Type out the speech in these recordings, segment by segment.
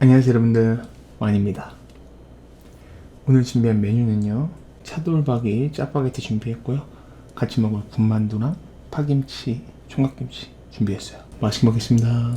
안녕하세요 여러분들. 완입니다. 오늘 준비한 메뉴는요 차돌박이 짜파게티 준비했고요. 같이 먹을 군만두랑 파김치 총각김치 준비했어요. 맛있게 먹겠습니다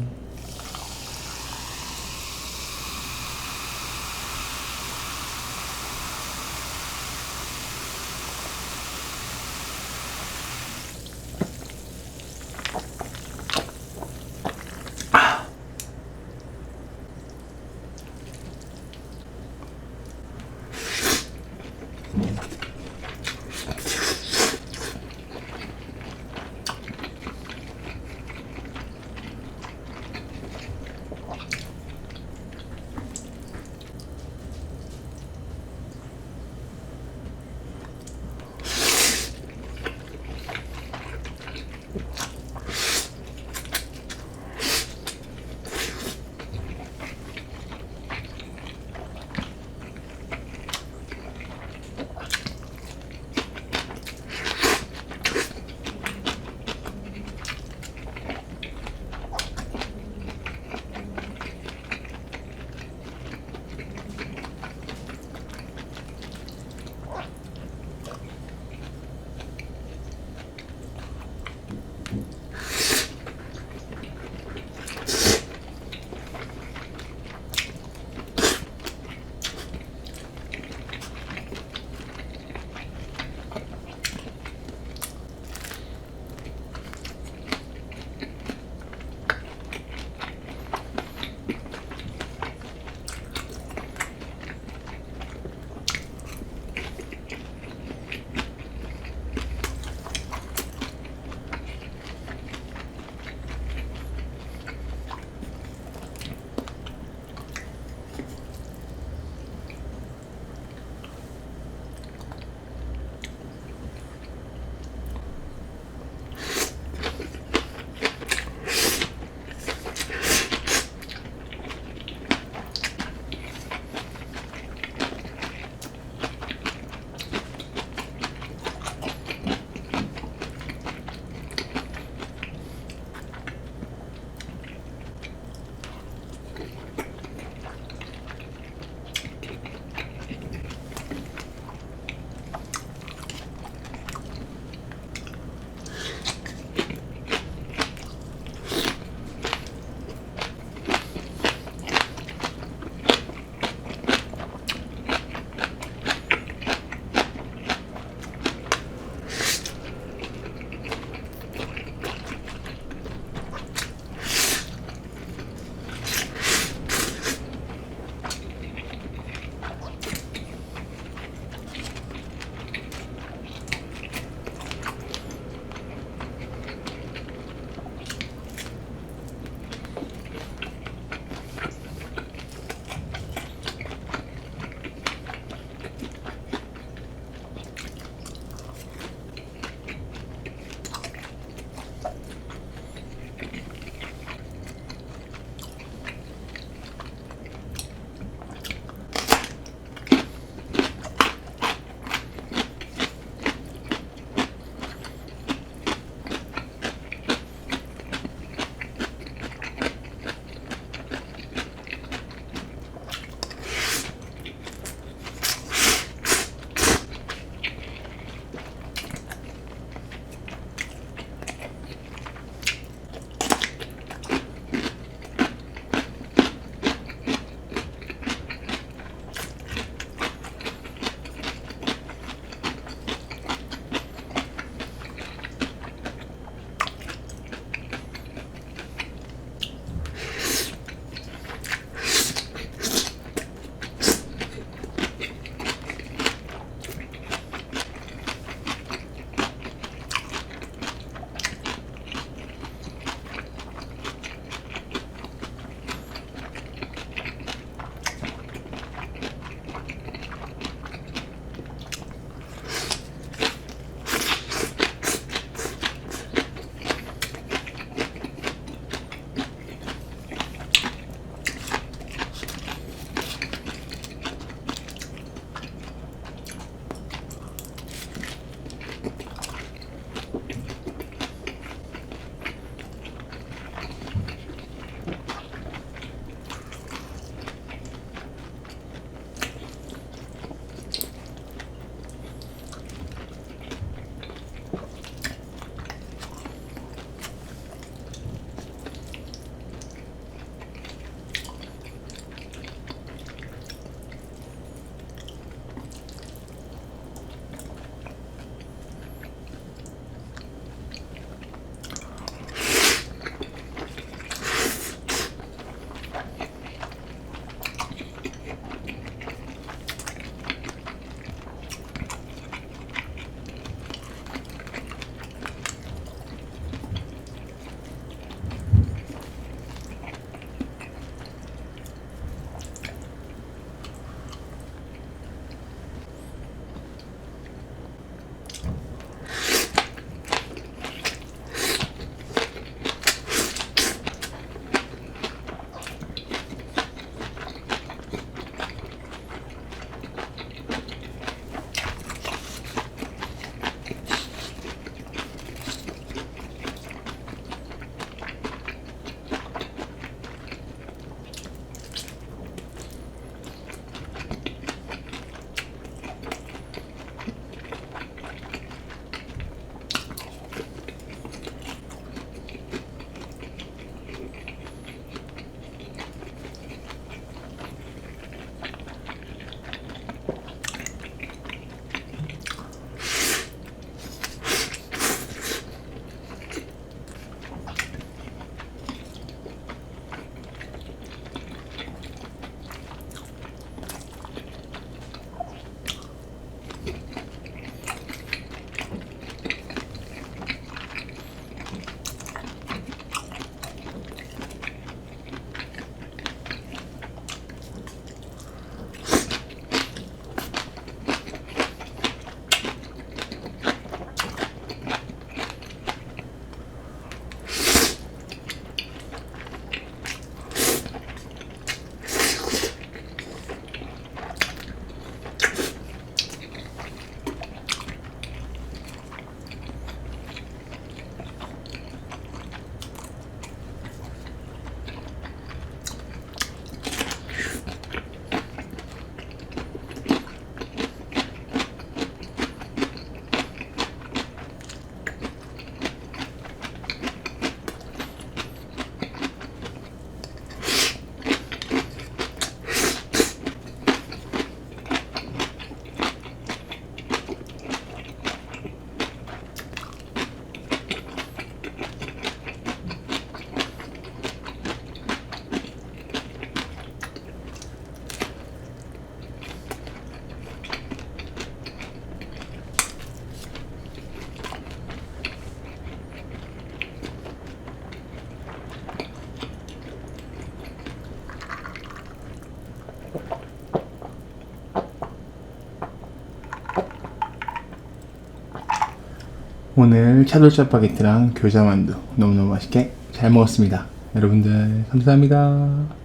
오늘 차돌 짜파게티랑 교자 만두 너무너무 맛있게 잘 먹었습니다. 여러분들 감사합니다.